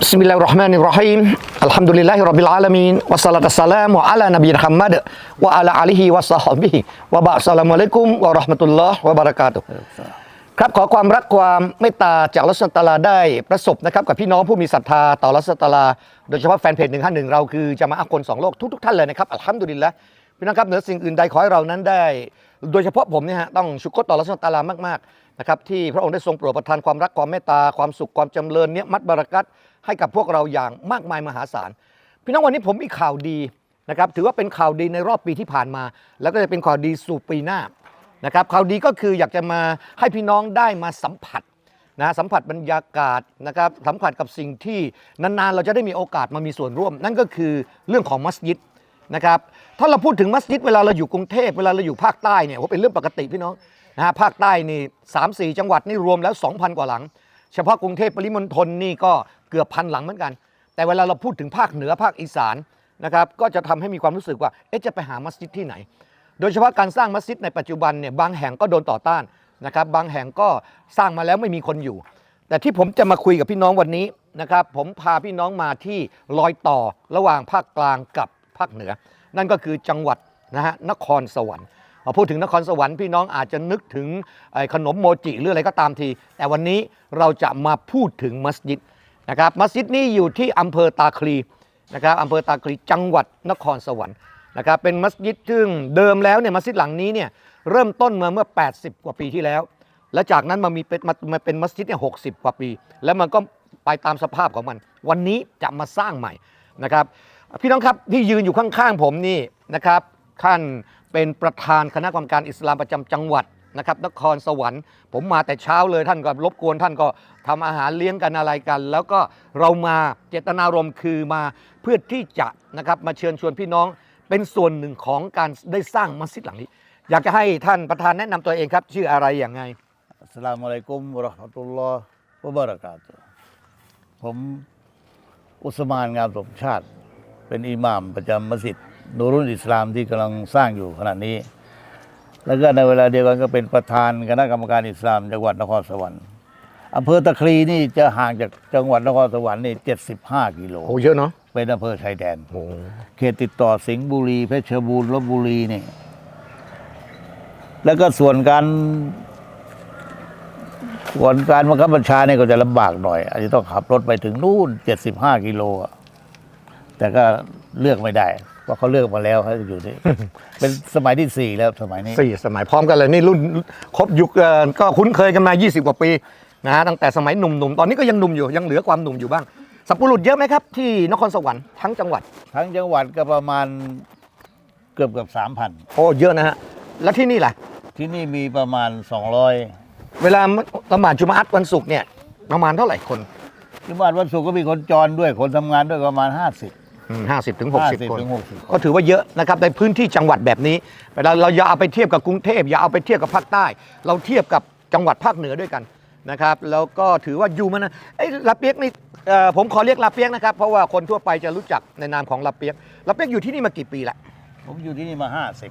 Bismillahirrahmanirrahim. Alhamdulillahi rabbil alamin wassalatu wassalamu ala nabiyina Muhammad wa ala alihi wa sahbihi wa ba'd. Assalamualaikum warahmatullahi wabarakatuh. ครับขอความรักความเมตตาจากลัสตาลาได้ประสบนะครับกับพี่น้องผู้มีศรัทธาต่อลัสตาลา โดยเฉพาะแฟนเพจหนึ่งห้าหนึ่งเราคือจะมาอักคนสองโลกทุกๆท่านเลยนะครับอัลฮัมดุลิลละพี่น้องครับเหนือสิ่งอื่นใดขอให้เรานั้นได้ โดยเฉพาะผมเนี่ยฮะต้องชุกต่อรัศตาลามากๆนะครับที่พระองค์ได้ทรงโปรดประทานความรักความเมตตาความสุขความจำเริญเนี่ยมัดบารักัต ให้กับพวกเราอย่างมากมายมหาศาล พี่น้องวันนี้ผมมีข่าวดีนะครับถือว่าเป็นข่าวดีในรอบปีที่ผ่านมา แล้วก็จะเป็นข่าวดีสู่ปีหน้านะครับข่าวดีก็คืออยากจะมาให้พี่น้องได้มาสัมผัสนะสัมผัสบรรยากาศนะครับสัมผัสกับสิ่งที่นานๆ เราจะได้มีโอกาสมามีส่วนร่วม นั่นก็คือเรื่องของมัสยิดนะครับถ้าเราพูดถึงมัสยิดเวลาเราอยู่กรุงเทพเวลาเราอยู่ภาคใต้เนี่ยว่าเป็นเรื่องปกติพี่น้องนะฮะภาคใต้นี่สามสี่จังหวัดนี่รวมแล้ว 2,000 กว่าหลัง เฉพาะกรุงเทพปริมณฑลนี่ก็ เกือบพันหลังเหมือนกัน แต่เวลาเราพูดถึงภาคเหนือภาคอีสานนะครับก็จะทำให้มีความรู้สึกว่าเอ๊ะจะไปหามัสยิดที่ไหน โดยเฉพาะการสร้างมัสยิดในปัจจุบันเนี่ยบางแห่งก็โดนต่อต้านนะครับบางแห่งก็สร้างมาแล้วไม่มีคนอยู่ แต่ที่ผมจะมาคุยกับพี่น้องวันนี้นะครับผมพาพี่น้องมาที่รอยต่อระหว่างภาคกลางกับภาคเหนือ นั่นก็คือจังหวัดนะฮะนครสวรรค์พอพูดถึงนครสวรรค์พี่น้องอาจจะนึกถึงขนมโมจิหรืออะไรก็ตามที แต่วันนี้เราจะมาพูดถึงมัสยิด นะครับมัสยิดนี้อยู่ที่อำเภอตาคลีนะครับอำเภอตาคลีจังหวัดนครสวรรค์นะครับเป็นมัสยิดซึ่งเดิมแล้วเนี่ยมัสยิดหลังนี้เนี่ยเริ่มต้นมาเมื่อ 80 กว่าปีที่แล้ว แล้วจากนั้นมามีเป็นมามาเป็นมัสยิดเนี่ยหกกว่าปี แล้วมันก็ไปตามสภาพของมัน วันนี้จะมาสร้างใหม่นะครับพี่น้องครับที่ยืนอยู่ข้างๆผมนี่นะครับท่านเป็นประธานคณะกรรมการอิสลามประจำจังหวัด นะครับนครสวรรค์ ผมมาแต่เช้าเลยท่านก็รบกวนท่านก็ทำอาหารเลี้ยงกันอะไรกัน แล้วก็เรามาเจตนารมณ์คือมาเพื่อที่จะนะครับมาเชิญชวนพี่น้องเป็นส่วนหนึ่งของการได้สร้างมัสยิดหลังนี้ อยากจะให้ท่านประธานแนะนำตัวเองครับ ชื่ออะไรอย่างไงอัสลามุอะลัยกุมราะห์มะตุลลอฮ์วะบะเรากาตุฮ์ผมอุสมานงามสมชาติ เป็นอิหม่ามประจำมัสยิดนูรุนอิสลามที่กำลังสร้างอยู่ขณะนี้ แล้วก็ในเวลาเดียวกันก็เป็นประธานคณะกรรมการอิสลามจังหวัดนครสวรรค์อำเภอตะคลีนี่จะห่างจากจังหวัดนครสวรรค์นี่75 กิโลโอ้เยอะเนาะเป็นอำเภอชายแดนโอ้เขตติดต่อสิงห์บุรีเพชรบูรณ์ลบบุรีนี่ แล้วก็ส่วนการส่วนการบังคับบัญชาเนี่ยก็จะลำบากหน่อย อาจจะต้องขับรถไปถึงนู่นเจ็ดสิบห้ากิโลอะแต่ก็เลือกไม่ได้ เพราะเขาเลือกมาแล้วเขาจะอยู่นี่ เป็นสมัยที่สี่แล้วสมัยนี้ สี่สมัยพร้อมกันเลยนี่รุ่นครบยุคเอ่อก็คุ้นเคยกันมา 20 กว่าปีนะฮะตั้งแต่สมัยหนุ่มๆ ตอนนี้ก็ยังหนุ่มอยู่ยังเหลือความหนุ่มอยู่บ้าง สับปะรดเยอะไหมครับ ที่นครสวรรค์ทั้งจังหวัด ทั้งจังหวัดก็ประมาณเกือบเกือบสามพันโอ้เยอะนะฮะ แล้วที่นี่ล่ะ ที่นี่มีประมาณสองร้อยเวลาละหมาดจุมาอัตวันศุกร์เนี่ยประมาณเท่าไหร่คน ที่บ้านวันศุกร์ก็มีคนจรด้วยคนทำงานด้วยประมาณห้าสิบ ห้าสิบถึงหกสิบ50คน ถึง60 ก็ถือว่าเยอะนะครับในพื้นที่จังหวัดแบบนี้เวลาเราอย่าเอาไปเทียบกับกรุงเทพอย่าเอาไปเทียบกับภาคใต้ เราเทียบกับจังหวัดภาคเหนือด้วยกันนะครับ แล้วก็ถือว่าอยู่มานะไอ้ยลาเปียกนี่เอ่อผมขอเรียกลาเปียกนะครับเพราะว่าคนทั่วไปจะรู้จักในนามของลาเปียกลาเปียกอยู่ที่นี่มากี่ปีละผมอยู่ที่นี่มาห้าสิบ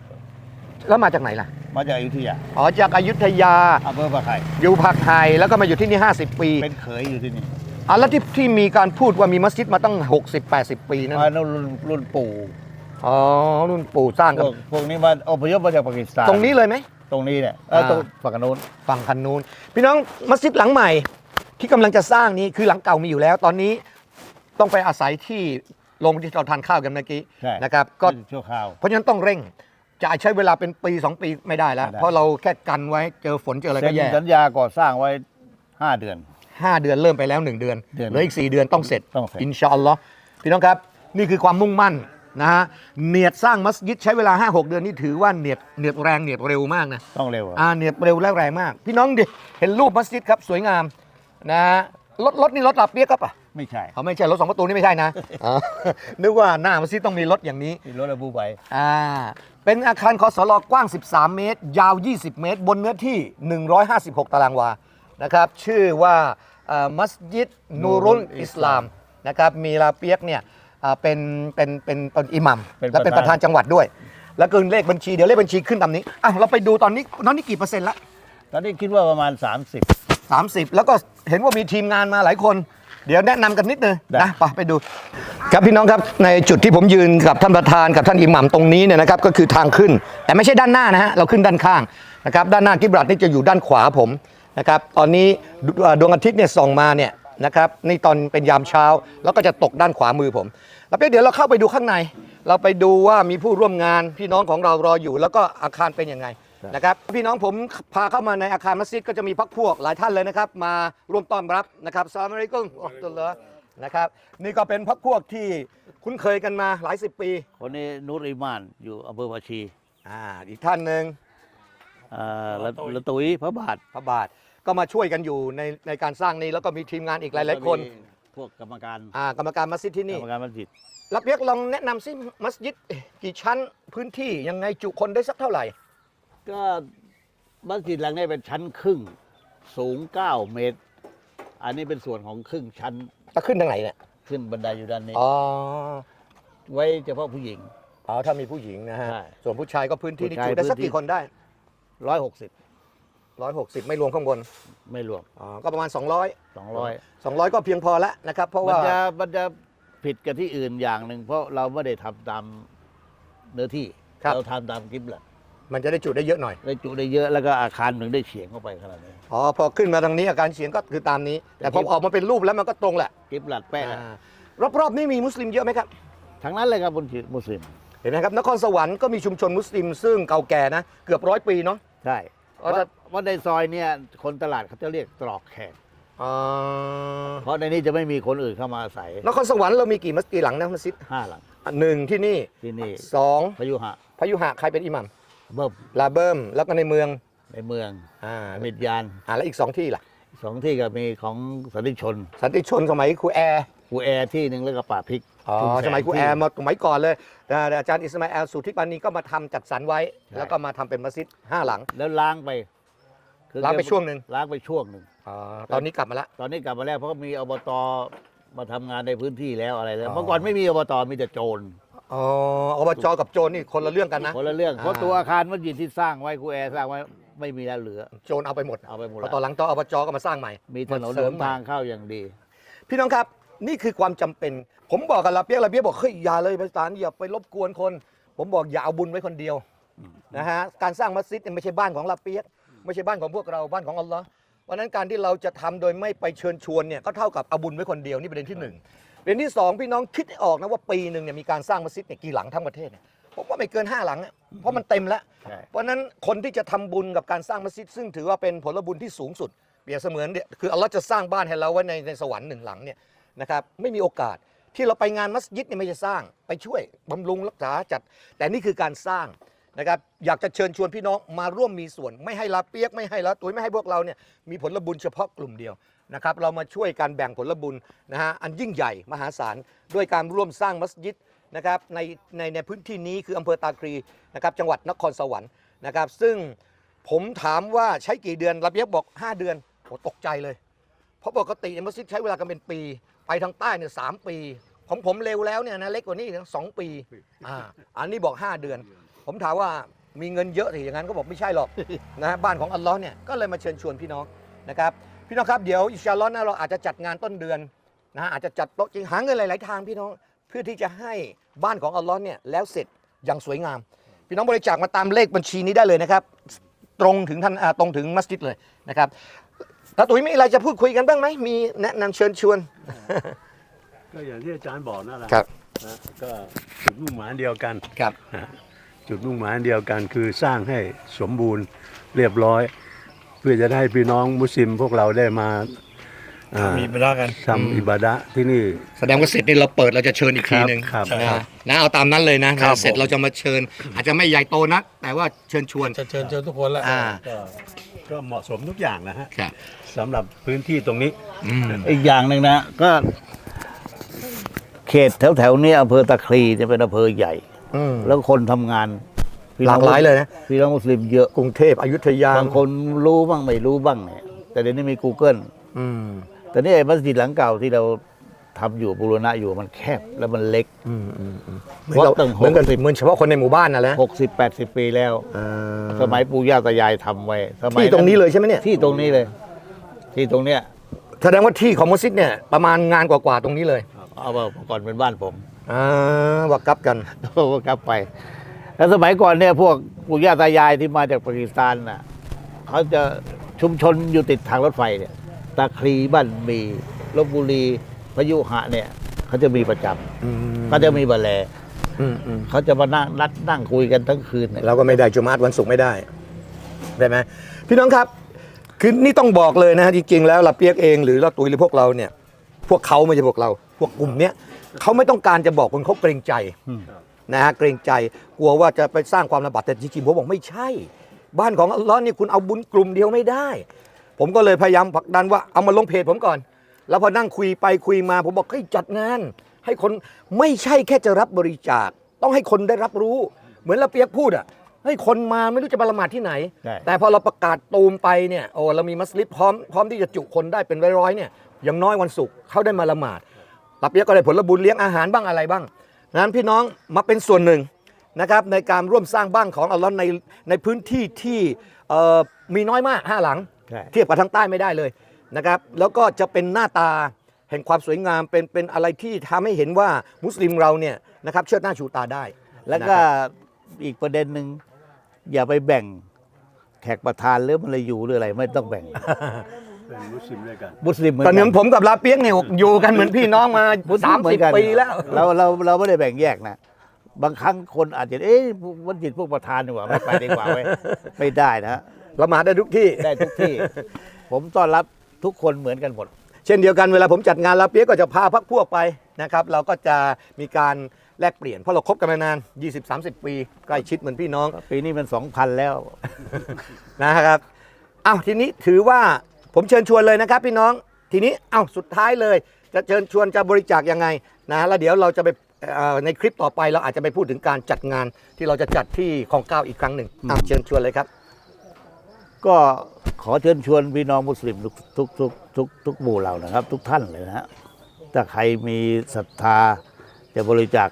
แล้วมาจากไหนล่ะมาจากอยุธยาอ๋อจากอยุธยาอำเภอปะไข่อยู่ภาคไทยแล้วก็มาอยู่ที่นี่ 50 ปี เป็นเขยอยู่ที่นี่ อะแล้วที่ที่มีการพูดว่ามีมัสยิดมาตั้ง 60-80 ปีนั่นมารุ่นรุ่นปู่อ๋อรุ่นปู่สร้างพกันวกพวกนี้มาอพยพมาจากปากีสถานตรงนี้เลยไหม ตรงนี้เนี่ยเอออ่าตรงฝั่งโน้นฝั่งคันนูนพี่น้องมัสยิดหลังใหม่ ที่กำลังจะสร้างนี้คือหลังเก่ามีอยู่แล้ว ตอนนี้ต้องไปอาศัยที่โรงที่เราทานข้าวกันเมื่อกี้ใช่นะครับก็ชั่วคราว เพราะฉะนั้นต้องเร่ง จะใช้เวลาเป็นปี 2 ปีไม่ได้แล้ว ไม่ได้ เพราะเราแค่กันไว้เจอฝนเจออะไรเซ็ก็นแย่สัญญาก่อสร้างไว้ห้าเดือน ห้าเดือนเริ่มไปแล้ว 1 เดือนเดือนเหลืออีก 4 เดือนต้องเสร็จต้องเสร็จ อินชาอัลลอฮ์พี่น้องครับ นี่คือความมุ่งมั่นนะฮะเนียดสร้างมัสยิดใช้เวลา 5-6 เดือนนี่ถือว่าเนียดเนียดแรงเนียดเร็วมากนะ ต้องเร็วอะอ่าเนียบเร็วและแรงมาก พี่น้องดิเห็นรูปมัสยิดครับสวยงามนะฮะรถรถนี่รถลาเปียกครับอะไม่ใช่เขาไม่ใช่รถสองประตูนี่ไม่ใช่นะ อ่านึกว่าหน้ามัสยิดต้องมีรถอย่างนี้ที่รถอบูไบอ่า เป็นอาคารคอสลกว้าง 13 เมตร ยาว 20 เมตร บนเนื้อที่ 156 ตารางวา นะครับ ชื่อว่า อ่ามัสยิดนูรุลอิสลามนะครับมีลาเปียกเนี่ยอ่าเป็นเป็นเป็นเป็นอิหมัมและเป็นประธานจังหวัดด้วย แล้วก็เลขบัญชีเดี๋ยวเลขบัญชีขึ้นตามนี้อะเราไปดูตอนนี้ตอนนี้กี่เปอร์เซ็นต์ละ ตอนนี้คิดว่าประมาณ 30 30 แล้วก็เห็นว่ามีทีมงานมาหลายคน เดี๋ยวแนะนำกันนิดนึงได้ นะไปไปดู ครับพี่น้องครับในจุดที่ผมยืนกับท่านประธานกับท่านอิหมัมตรงนี้เนี่ยนะครับก็คือทางขึ้น แต่ไม่ใช่ด้านหน้านะฮะเราขึ้นด้านข้างนะครับด้านหน้ากิบรัตนี่จะอยู่ด้านขวาผม นะครับตอนนี้ดเอ่อดวงอาทิตย์เนี่ยส่องมาเนี่ยนะครับนี่ตอนเป็นยามเช้าแล้วก็จะตกด้านขวามือผม แล้วเดี๋ยวเราเข้าไปดูข้างใน เราไปดูว่ามีผู้ร่วมงานพี่น้องของเรารออยู่ แล้วก็อาคารเป็นยังไงนะครับพี่น้องผมพาเข้ามาในอาคารมัสยิดก็จะมีพักพวกหลายท่านเลยนะครับ มาร่วมต้อนรับนะครับสลามอะลัยกุมอัลตุลลอฮ์นะครับนี่ก็เป็นพักพวกที่คุ้นเคยกันมาหลายสิบปี คนนี้นุรอิมานอยู่อำเภอภาชีอ่าอีกท่านหนึ่ง อ่าละละตุยพระบาทพระบาทก็มาช่วยกันอยู่ในในการสร้างนี้แล้วก็มีทีมงานอีกหลาย ๆ คนมีพวกกรรมการอ่ากรรมการมัสยิดที่กรนี่รมการมัสยิดรับเรียกลองแนะนำสิมัสยิดเอ๊ะกี่ชั้นพื้นที่ยังไงจุคนได้สักเท่าไหร่ ก็มัสยิดหลังนี้เป็นชั้นครึ่ง สูง 9 เมตร อันนี้เป็นส่วนของครึ่งชั้นจะขึ้นทางไหนเนี่ยขึ้นบันไดอยู่ด้านนี้ อ๋อไว้เฉพาะผู้หญิงอ๋อถ้ามีผู้หญิงนะฮะ ใช่ส่วนผู้ชายก็พื้นที่นี่ผู้ชายจุได้สักพื้นที่ กี่คนได้ 160 160ไม่รวมข้างบนไม่รวมอ๋อก็ประมาณ 200 200 200 ก็เพียงพอแล้วนะครับ เพราะมันว่าจะมันจะผิดกับที่อื่นอย่างหนึ่ง เพราะเราไม่ได้ทำตามเนื้อที่ ครับเราทำตามกิฟต์แหละมันจะได้จุได้เยอะหน่อย ได้จุได้เยอะแล้วก็อาคารถึงได้เฉียงเข้าไปขนาดนี้ อ๋อพอขึ้นมาทางนี้อาการเสียงก็คือตามนี้ แต่พอออกมาเป็นรูปแล้วมันก็ตรงแหละกิฟต์หลัดแป้งอ่ารอบๆนี่มีมุสลิมเยอะไหมครับ ทั้งนั้นเลยครับมุสลิมมุสลิม เห็นไหมครับนครสวรรค์ก็มีชุมชนมุสลิมซึ่งเก่าแก่นะเกือบร้อยปีเนาะ ใช่อ๋อเพแต่ราะว่าในซอยเนี่ยคนตลาดเขาจะเรียกตรอกแขกอ๋อเพราะในนี้จะไม่มีคนอื่นเข้ามาอาศัยนครสวรรค์เรามีกี่มัสยิดหลังนะมัสยิดห้าหลังอะหนึ่งที่นี่ที่นี่สองพยุหะพยุหะใครเป็นอิหมัมเบิ้มลาเบิมแล้วก็ในเมืองในเมืองอ่ามิดยานอ่าแล้วอีกสองที่ล่ะ สองที่ก็มีของสันติชนสันติชนสมัยครูแอร์กูแอร์ที่หนึ่งแล้วก็ป่าพริก อ๋อชุแสงสมัยครูที่แอร์มาสมัยก่อนเลยอ่าอาจารย์อิสมาแอลสุทธิปานีก็มาทำจัดสรรไว้ ใช่ แล้วก็มาทำเป็นมัสยิดห้าหลัง แล้วล้างไปคือล้างไปช่วงหนึ่ง ล้างไปช่วงหนึ่ง อ๋อตอนนี้กลับมาละ ตอนนี้กลับมาแล้วเพราะมีอบตมาทำงานในพื้นที่แล้วอะไรแล้วอ๋อ เมื่อก่อนไม่มีอบตมีแต่โจรอ๋ออบจกับโจรนี่คนละเรื่องกันนะ คนละเรื่องอ่าเพราะตัวอาคารมัสยิดที่สร้างไว้ครูแอร์สร้างไว้ไม่มีแล้วเหลือ โจรเอาไปหมดเอาไปหมดพอแล้วตอนหลังตอนอบจก็มาสร้างใหม่มีถนนเสริเสริมมมาทางเข้าอย่างดี พี่น้องครับ นี่คือความจำเป็น ผมบอกกับลาเปียกลาเปียกบอกเฮ้ยอย่าเลยประสานอย่าไปรบกวนคน ผมบอกอย่าเอาบุญไว้คนเดียวนะฮะการสร้างมัสยิดเนี่ยไม่ใช่บ้านของลาเปียกไม่ใช่บ้านของพวกเราบ้านของอัลลอฮ์วันนั้นการที่เราจะทำโดยไม่ไปเชิญชวนเนี่ยก็เท่ากับเอาบุญไว้คนเดียวนี่ประเด็นที่หนึ่งประเด็นที่สองพี่น้องคิดให้ออกนะว่าปีหนึ่งเนี่ยมีการสร้างมัสยิดเนี่ยกี่หลังทั้งประเทศเนี่ยผมว่าไม่เกินห้าหลังอะเพราะมันเต็มแล้ว ใช่ เพราะฉะนั้นคนที่จะทำบุญกับการสร้างมัสยิดซึ่งถือว่าเป็นผลบุญที่สูงสุด เปรียบเสมือนเนี่ยคืออัลลอฮ์จะสร้างบ้านให้เราไว้ในในสวรรค์หนึ่งหลังเนี่ย นะครับไม่มีโอกาสที่เราไปงานมัสยิดเนี่ยไม่ใช่สร้าง ไปช่วยบำรุงรักษาจัด แต่นี่คือการสร้างนะครับอยากจะเชิญชวนพี่น้องมาร่วมมีส่วน ไม่ให้ลาเปียกไม่ให้ละตุ้ยไม่ให้พวกเราเนี่ยมีผลบุญเฉพาะกลุ่มเดียวนะครับเรามาช่วยการแบ่งผลบุญนะฮะอันยิ่งใหญ่มหาศาลด้วยการร่วมสร้างมัสยิดนะครับในในในพื้นที่นี้คืออำเภอตาครีนะครับจังหวัดนครสวรรค์นะครับซึ่งผมถามว่าใช้กี่เดือนระเบียบบอก 5 เดือนโหตกใจเลย เพราะปกติมัสยิดใช้เวลากันเป็นปี ไปทางใต้เนี่ยสามปี ของผมเร็วแล้วเนี่ยนะเล็กกว่านี้อีกนะสองปีอ่าอันนี้บอก 5 เดือน ผมถามว่ามีเงินเยอะสิอย่างนั้นก็บอกไม่ใช่หรอกนะบ้านของอัลลอฮ์เนี่ยก็เลยมาเชิญชวนพี่น้องนะครับพี่น้องครับเดี๋ยวอินชาอัลลอฮ์นะเราอาจจะจัดงานต้นเดือนนะอาจจะจัดโต๊ะจริงหาเงินหลายๆทางพี่น้องเพื่อที่จะให้บ้านของอัลลอฮ์เนี่ยแล้วเสร็จอย่างสวยงาม พี่น้องบริจาคมาตามเลขบัญชีนี้ได้เลยนะครับ ตรงถึงท่านอ่าตรงถึงมัสยิดเลยนะครับ ตาตุ๋ยมีอะไรจะพูดคุยกันบ้างไหมมีแนะนำเชิญชวน ก็อย่างที่อาจารย์บอกนั่นแหละครับ นะก็จุดมุ่งหมายเดียวกัน ครับนะจุดมุ่งหมายเดียวกันคือสร้างให้สมบูรณ์เรียบร้อย เพื่อจะได้พี่น้องมุสลิมพวกเราได้มา อ่ามีไปแล้วกัน ทำอิบาดะห์ที่นี่ แสดงว่าเสร็จนี่เราเปิดเราจะเชิญอีกทีหนึ่งครับ นะนะเอาตามนั้นเลยนะครับเสร็จผม เราจะมาเชิญ อาจจะไม่ใหญ่โตนัก แต่ว่าเชิญชวน จะเชิญเชิญทุกคนแล้วอ่า ก็ก็เหมาะสมทุกอย่างนะฮะครับสำหรับพื้นที่ตรงนี้ อืมอีกอย่างหนึ่งนะ ก็ เขตแถวแถวๆเนี้อำเภอตะครีจะเป็นอำเภอใหญ่ อืม แล้วคนทำงานพี่หน้ลาองกหลายเลยนะ พี่น้องมุสลิมเยอะกรุงเทพอยุธยาบางคนรู้บ้างไม่รู้บ้างเนี่ยแต่เดี๋ยวนี้มี Google อืม แต่นี่ไอ้มัสยิดหลังเก่าที่เราทำอยู่บูรณะอยู่มันแคบแล้วมันเล็ก อืมอืมอืมเหมือนวัดเราตึงเหมือนกันหกสิบ เหมือนเฉพาะคนในหมู่บ้านนะแหละ60 80 ปีแล้ว อ่าสมัยปู่ย่าตายายทำไว้สมัยที่ตรงนี้เลยใช่ไหมเนี่ย ที่ตรงนี้เลย ที่ตรงเนี้ยแสดงว่าที่ของมัสยิดเนี่ยประมาณงานกว่าๆตรงนี้เลยเอาว่าก่อนเป็นบ้านผม อ่าวักกับกันก็กลับไป แล้วสมัยก่อนเนี่ยพวกปู่ย่าตายายที่มาจากปากีสถานน่ะเขาจะชุมชนอยู่ติดทางรถไฟเนี่ย ตาคลีบ้านมีลบบุรีพยุหะเนี่ยเขาจะมีประจำเขาจะมีบัลแลอืมอืมเขาจะมานั่งนัดนั่งคุยกันทั้งคืนเนี่ยเราก็ไม่ได้จุมาตวันศุกร์ไม่ได้ได้ไหมพี่น้องครับคือนี่ต้องบอกเลยนะฮะจริงๆแล้วเราเปียกเองหรือเราตุยหรือพวกเราเนี่ย พวกเขาไม่ใช่พวกเรา พวกกลุ่มเนี้ยเขาไม่ต้องการจะบอกคนเขาเกรงใจนะฮะเกรงใจกลัวว่าจะไปสร้างความลำบากแต่จริงๆผมบอกไม่ใช่ บ้านของอัลเลอฮ์นี่คุณเอาบุญกลุ่มเดียวไม่ได้ ผมก็เลยพยายามผลักดันว่าเอามาลงเพจผมก่อน แล้วพอนั่งคุยไปคุยมา ผมบอกให้ยจัดงาน ให้คนไม่ใช่แค่จะรับบริจาค ต้องให้คนได้รับรู้ เหมือนเราเปียกพูดอะให้คนมาไม่รู้จะมาละหมาดที่ไหนใช่แต่พอเราประกาศตูมไปเนี่ยโอ้เรามีมัสลิดพร้อมพร้อมที่จะจุคนได้เป็นร้อยๆเนี่ยอย่างน้อยวันศุกร์เขาได้มาละหมาดรับเปียกก็ได้ผลบุญเลี้ยงอาหารบ้างอะไรบ้างนั้นพี่น้องมาเป็นส่วนหนึ่งนะครับในการร่วมสร้างบ้านของอัลลอฮ์ในในพื้นที่ที่เอ่อมีน้อยมากห้าหลังใช่ เทียบกับทางใต้ไม่ได้เลยนะครับแล้วก็จะเป็นหน้าตาแห่งความสวยงามเป็นเป็นอะไรที่ทำให้เห็นว่ามุสลิมเราเนี่ยนะครับเชิดหน้าชูตาได้ แล้วก็นะครับอีกประเด็นหนึ่งอย่าไปแบ่งแขกประธานหรือมันเลยอยู่หรืออะไรไม่ต้องแบ่งเป็นมุสลิมด้วยกันมุสลิมเหมือนตอนนี้กันผมกับลาเปียกเนี่ยอยู่กันเหมือนพี่น้องมามุสลิสามเหมือสิบนกันปีแล้วเราเราเราไม่ได้แบ่งแยกนะบางครั้งคนอาจจะเอ๊ะวันจิตพวกประธานดีกว่าไม่ไปดีกว่าไว้ยไม่ได้นะ ละหมาดได้ทุกที่ ได้ทุกที่ ผมต้อนรับทุกคนเหมือนกันหมด เช่นเดียวกันเวลาผมจัดงานลาเปียกก็จะพาพักพวกไปนะครับ เราก็จะมีการแลกเปลี่ยนเพราะเราคบกันมานาน 20-30 ปีใกล้ชิดเหมือนพี่น้องปีนี้มันสองพันแล้ว นะครับอ้าวทีนี้ถือว่าผมเชิญชวนเลยนะครับ พี่น้องทีนี้อ้าวสุดท้ายเลย จะเชิญชวนจะบริจาคยังไงนะแล้วเดี๋ยวเราจะไปเอ่อในคลิปต่อไปเราอาจจะไปพูดถึงการจัดงานที่เราจะจัดที่คลองเก้าอีกครั้งหนึ่งอ้าวเชิญชวนเลยครับ ก็ขอเชิญชวนพี่น้องมุสลิมทุกทุกทุกทุกทุกหมู่เหล่านะครับ ทุกท่านเลยนะฮะถ้าใครมีศรัทธาจะบริจาค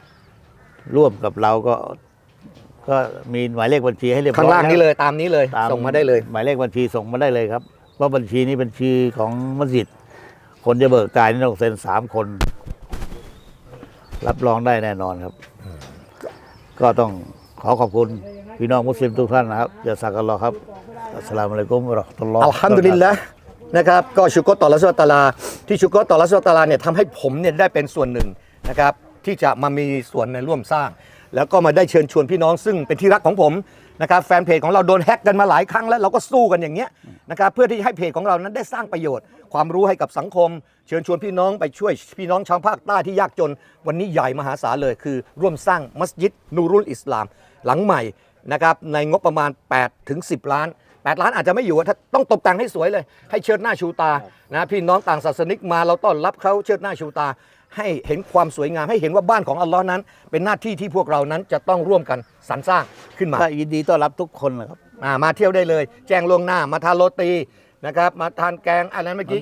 ร่วมกับเราก็ ก็มีหมายเลขบัญชีให้เรียบร้อยข้างล่างนี้แวเลยตามนี้เลย ตส่งมาได้เลย หมายเลขบัญชีส่งมาได้เลยครับว่าบัญชีนี้บัญชีของมัสยิดคนจะเบิกจ่ายนี่ต้องเซ็นสามคน รับรองได้แน่นอนครับ ก็ต้องขอขอบคุณพี่น้องมุสลิมทุกท่านนะครับจะสักกันรอครับ อัสสลามุอะลัยกุมวะเราะห์มะตุลลอฮ์อัลฮัมดุลิลละนะครับก็ชุกรต่อละสวะตะอาลา ที่ชุกรต่อละสวะตะอาลาเนี่ยทำให้ผมเนี่ยได้เป็นส่วนหนึ่งนะครับที่จะมามีส่วนในร่วมสร้าง แล้วก็มาได้เชิญชวนพี่น้องซึ่งเป็นที่รักของผมนะครับแฟนเพจของเราโดนแฮ็กกันมาหลายครั้งแล้วเราก็สู้กันอย่างเงี้ยนะครับเพื่อที่ให้เพจของเรานั้นได้สร้างประโยชน์ ความรู้ให้กับสังคม เชิญชวนพี่น้องไปช่วยพี่น้องชาวภาคใต้ที่ยากจน วันนี้ใหญ่มหาศาลเลยคือ ร่วมสร้างมัสยิดนูรุลอิสลาม หลังใหม่นะครับในงบประมาณ8ถึง10 ล้าน 8 ล้านอาจจะไม่อยู่อะถ้าต้องตกแต่งให้สวยเลย ให้เชิดหน้าชูตานะพี่น้องต่างศาสนิกมาเราต้อนรับเขาเชิดหน้าชูตา ให้เห็นความสวยงามให้เห็นว่าบ้านของอัลลอฮ์นั้น เป็นหน้าที่ที่พวกเรานั้นจะต้องร่วมกันสรรสร้างขึ้นมาก็ยินดีต้อนรับทุกคนนะครับอ่ามาเที่ยวได้เลย แจ้งล่วงหน้ามาทานโรตี นะครับ มาทานแกงอันนั้นเมื่อกี้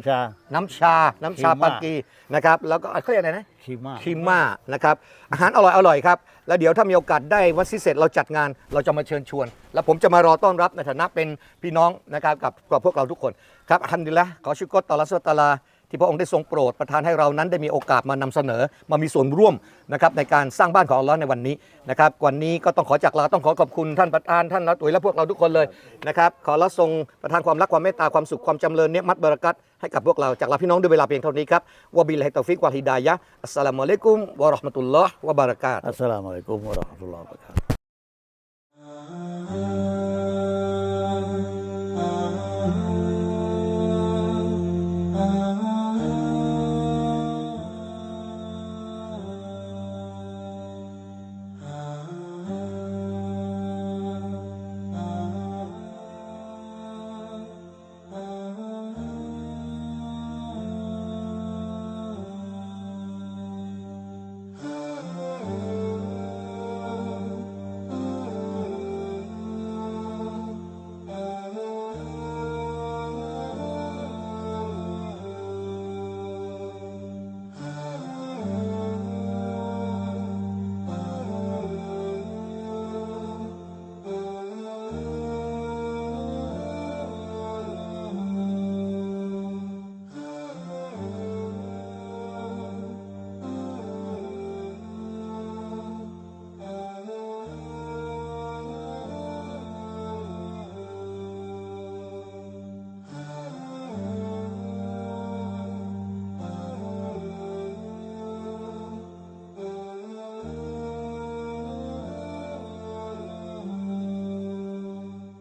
น้ำชา น้ำชา น้ำชาคีม่าปากีนะครับ แล้วก็เขาเรียกอะไรนะคีม่าคิมมานะครับ อาหารอร่อยอร่อยครับ แล้วเดี๋ยวถ้ามีโอกาสได้วันซิเสร็จเราจัดงาน เราจะมาเชิญชวน แล้วผมจะมารอต้อนรับในฐานะเป็นพี่น้องนะครับกับกับพวกเราทุกคน ครับอัลฮัมดุลิลละขอชุกรตอละสุตตะอาลา ที่พระองค์ได้ทรงโปรดประทานให้เรานั้นได้มีโอกาสมานำเสนอ มามีส่วนร่วมนะครับในการสร้างบ้านของอัลลอฮ์ในวันนี้นะครับวันนี้ก็ต้องขอจากลาต้องขอขอบคุณท่านประธานท่านรัตุยและพวกเราทุกคนเลยนะครับขอละทรงประทานความรักความเมตตาความสุขความจำเริญเนี้ยมัดบารักัตให้กับพวกเราจากลาพี่น้องด้วยเวลาเพียงเท่านี้ครับวะบิลลาฮิตอฟิกวะฮิดายะอัสสลามุอะลัยกุมวะเราะห์มะตุลลอฮ์วะบารากาตุอัสสลามุอะลัยกุมวะเราะห์มะตุลลอฮ์วะบะเราะกาตุ